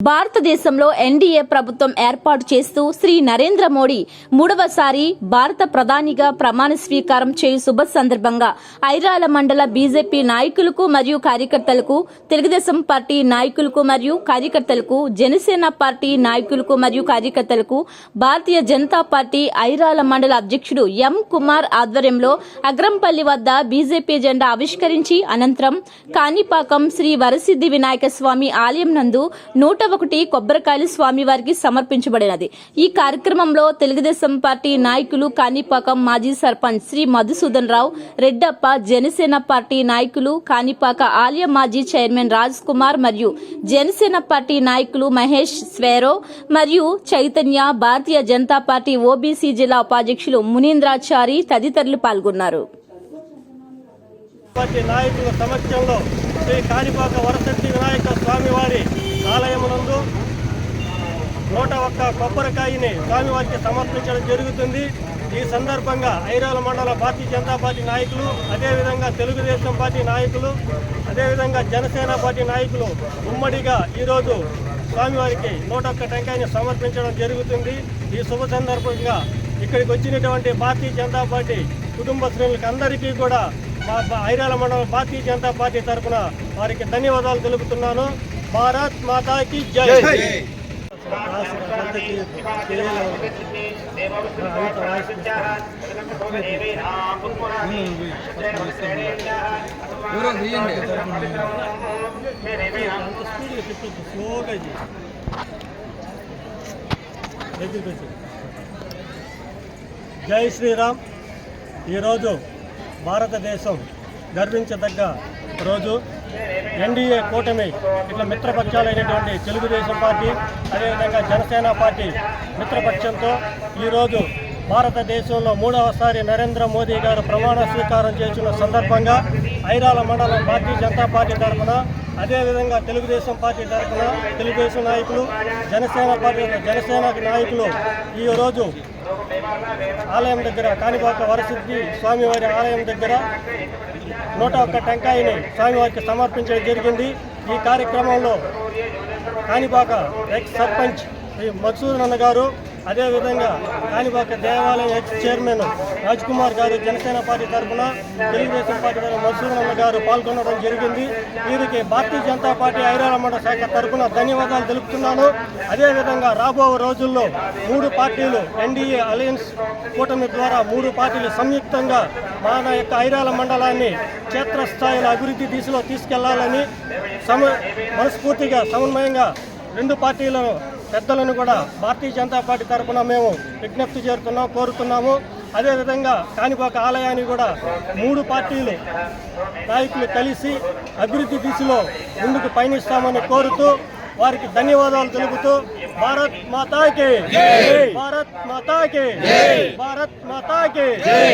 భారతదేశంలో ఎన్డీఏ ప్రభుత్వం ఏర్పాటు చేస్తూ శ్రీ నరేంద్ర మోడీ మూడవసారి భారత ప్రధానిగా ప్రమాణ స్వీకారం చేయు శుభ సందర్భంగా ఐరాల మండల బీజేపీ నాయకులకు మరియు కార్యకర్తలకు తెలుగుదేశం పార్టీ నాయకులకు మరియు కార్యకర్తలకు జనసేన పార్టీ నాయకులకు మరియు కార్యకర్తలకు భారతీయ జనతా పార్టీ ఐరాల మండల అధ్యక్షుడు ఎం కుమార్ ఆధ్వర్యంలో అగ్రంపల్లి వద్ద బీజేపీ జెండా ఆవిష్కరించి అనంతరం కాణిపాకం శ్రీ వరసిద్ధి వినాయక స్వామి ఆలయం నందు నూట ఒకటి కొబ్బరికాయలు స్వామివారికి సమర్పించబడినది. ఈ కార్యక్రమంలో తెలుగుదేశం పార్టీ నాయకులు కాణిపాకం మాజీ సర్పంచ్ శ్రీ మధుసూదన్ రావు రెడ్డప్ప జనసేన పార్టీ నాయకులు కాణిపాక ఆలయ మాజీ చైర్మన్ రాజ్ కుమార్ మరియు జనసేన పార్టీ నాయకులు మహేష్ స్వేరో మరియు చైతన్య భారతీయ జనతా పార్టీ ఓబీసీ జిల్లా ఉపాధ్యక్షులు మునీంద్రాచారి తదితరులు పాల్గొన్నారు. పార్టీ నాయకుల సమక్షంలో శ్రీ కాణిపాక వరసత్తి వినాయక స్వామివారి ఆలయమునందు నూట ఒక్క కొబ్బరికాయని స్వామివారికి సమర్పించడం జరుగుతుంది. ఈ సందర్భంగా ఐరాల మండల భారతీయ జనతా పార్టీ నాయకులు అదేవిధంగా తెలుగుదేశం పార్టీ నాయకులు అదేవిధంగా జనసేన పార్టీ నాయకులు ఉమ్మడిగా ఈరోజు స్వామివారికి నూట ఒక్క టెంకాయని సమర్పించడం జరుగుతుంది. ఈ శుభ సందర్భంగా ఇక్కడికి వచ్చినటువంటి భారతీయ జనతా పార్టీ కుటుంబ శ్రేణులకు అందరికీ కూడా ఐరాల మండలం భారతీయ జనతా పార్టీ తరఫున వారికి ధన్యవాదాలు తెలుపుతున్నాను. భారత్ మాతాకి జై. స్లోగా. జై శ్రీరామ్. ఈరోజు భారతదేశం గర్వించదగ్గ రోజు. ఎన్డీఏ కూటమి ఇట్లా మిత్రపక్షాలైనటువంటి తెలుగుదేశం పార్టీ అదేవిధంగా జనసేన పార్టీ మిత్రపక్షంతో ఈరోజు భారతదేశంలో మూడవసారి నరేంద్ర మోదీ గారు ప్రమాణ స్వీకారం చేసిన సందర్భంగా ఐరాల మండలం భారతీయ జనతా పార్టీ తరఫున అదేవిధంగా తెలుగుదేశం పార్టీ తరఫున తెలుగుదేశం నాయకులు జనసేన పార్టీ జనసేన నాయకులు ఈరోజు ఆలయం దగ్గర కాణిపాక వరసిద్ధి స్వామివారి ఆలయం దగ్గర నూట ఒక్క టెంకాయని స్వామివారికి సమర్పించడం జరిగింది. ఈ కార్యక్రమంలో కాణిపాక ఎక్స్ సర్పంచ్ శ్రీ మధుసూదన్ నన్న గారు అదేవిధంగా కాణిపాక దేవాలయం హెచ్ చైర్మన్ రాజ్ కుమార్ గారు జనసేన పార్టీ తరఫున తెలుగుదేశం పార్టీ తరఫున మధుసూదన్ గారు పాల్గొనడం జరిగింది. వీరికి భారతీయ జనతా పార్టీ ఐరాల మండల శాఖ తరఫున ధన్యవాదాలు తెలుపుతున్నాను. అదేవిధంగా రాబో రోజుల్లో మూడు పార్టీలు ఎన్డీఏ అలయన్స్ కూటమి ద్వారా మూడు పార్టీలు సంయుక్తంగా మన యొక్క ఐరాల మండలాన్ని క్షేత్రస్థాయిలో అభివృద్ధి దిశలో తీసుకెళ్ళాలని సమ మనస్ఫూర్తిగా సమన్వయంగా రెండు పార్టీలను పెద్దలను కూడా భారతీయ జనతా పార్టీ తరఫున మేము విజ్ఞప్తి చేరుతున్నాం కోరుతున్నాము. అదేవిధంగా కాణిపాక ఆలయాన్ని కూడా మూడు పార్టీలు నాయకులు కలిసి అభివృద్ధి దిశలో ముందుకు పయనిస్తామని కోరుతూ వారికి ధన్యవాదాలు తెలుపుతూ భారత్ మాతాకి భారత్ మాతాకి భారత్ మాతాకి